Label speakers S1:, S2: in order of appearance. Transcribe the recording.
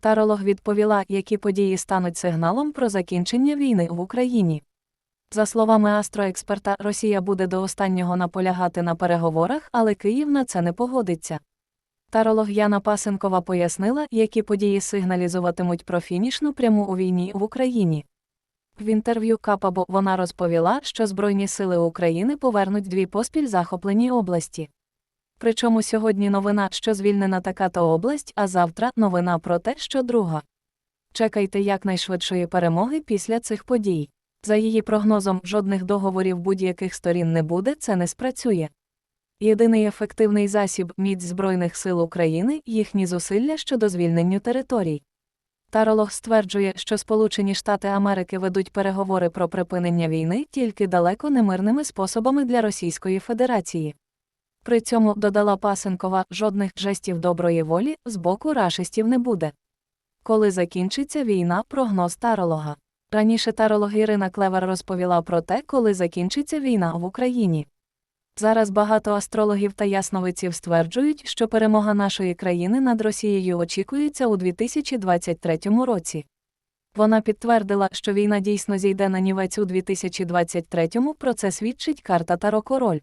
S1: Таролог відповіла, які події стануть сигналом про закінчення війни в Україні. За словами астроексперта, Росія буде до останнього наполягати на переговорах, але Київ на це не погодиться. Таролог Яна Пасенкова пояснила, які події сигналізуватимуть про фінішну пряму у війні в Україні. В інтерв'ю Капабо вона розповіла, що Збройні сили України повернуть дві поспіль захоплені області. Причому сьогодні новина, що звільнена така-то область, а завтра новина про те, що друга. Чекайте якнайшвидшої перемоги після цих подій. За її прогнозом, жодних договорів будь-яких сторін не буде, це не спрацює. Єдиний ефективний засіб міць Збройних сил України їхні зусилля щодо звільнення територій. Таролог стверджує, що Сполучені Штати Америки ведуть переговори про припинення війни тільки далеко не мирними способами для Російської Федерації. При цьому, додала Пасенкова, жодних жестів доброї волі з боку рашистів не буде. Коли закінчиться війна, прогноз таролога. Раніше таролог Ірина Клевер розповіла про те, коли закінчиться війна в Україні. Зараз багато астрологів та ясновидців стверджують, що перемога нашої країни над Росією очікується у 2023 році. Вона підтвердила, що війна дійсно зійде на нівець у 2023-му, про це свідчить карта Таро Король.